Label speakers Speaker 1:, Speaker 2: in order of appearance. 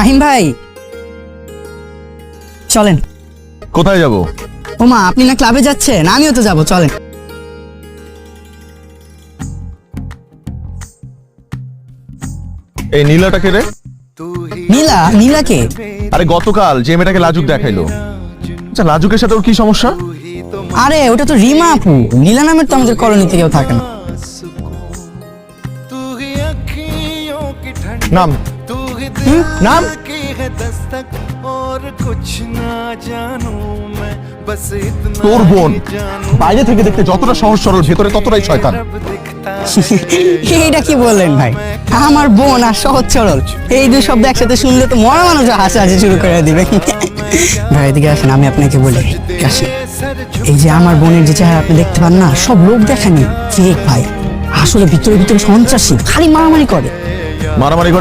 Speaker 1: আহিন ভাই। চলেন।
Speaker 2: কোথায় যাব?
Speaker 1: ওমা আপনি না ক্লাবে যাচ্ছেন? আমিও তো যাব চলেন।
Speaker 2: এই নীলাটা কে রে?
Speaker 1: নীলা নীলা কে?
Speaker 2: আরে গতকাল যে মেয়েটাকে লাজুক দেখাইলো। আচ্ছা লাজুকের সাথে ওর কি সমস্যা?
Speaker 1: আরে ওটা তো রিমা আপু। নীলা নামের তো আমাদের কলোনি থেকেও থাকে না।
Speaker 2: নাম।
Speaker 3: নাম
Speaker 2: তোর বোন বাইরে থেকে দেখতে যতটা সহজ সরল ভেতরে ততটাই শয়তান
Speaker 1: এইটা কি বললেন ভাই আমার বোন আর সহজ সরল এই দুই শব্দ একসাথে শুনলে তো মরা মানুষ হাসাহাসি শুরু করে দিবে ভাই এদিকে আসেন আমি আপনাকে বলি আসেন এই যে আমার বোনের যে চেহারা আপনি দেখতে পান না সব লোক দেখেনি ফেক ভাই আসলে ভিতরে ভিতরে সন্ত্রাসী খালি মারামারি করে
Speaker 2: মারামারি করে